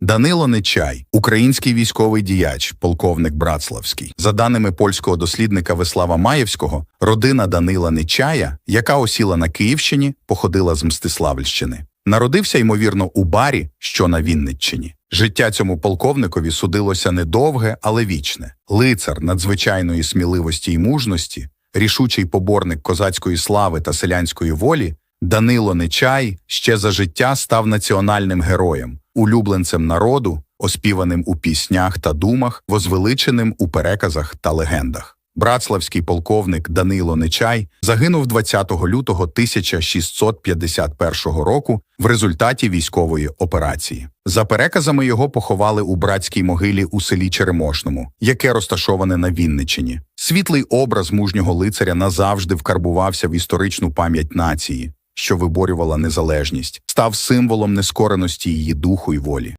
Данило Нечай, український військовий діяч, полковник Братславський. За даними польського дослідника Веслава Маєвського, родина Данила Нечая, яка осіла на Київщині, походила з Мстиславльщини. Народився, ймовірно, у барі, що на Вінниччині. Життя цьому полковникові судилося недовге, але вічне. Лицар надзвичайної сміливості і мужності, рішучий поборник козацької слави та селянської волі, Данило Нечай ще за життя став національним героєм, улюбленцем народу, оспіваним у піснях та думах, возвеличеним у переказах та легендах. Братславський полковник Данило Нечай загинув 20 лютого 1651 року в результаті військової операції. За переказами його поховали у братській могилі у селі Черемошному, яке розташоване на Вінниччині. Світлий образ мужнього лицаря назавжди вкарбувався в історичну пам'ять нації, що виборювала незалежність, став символом нескореності її духу й волі.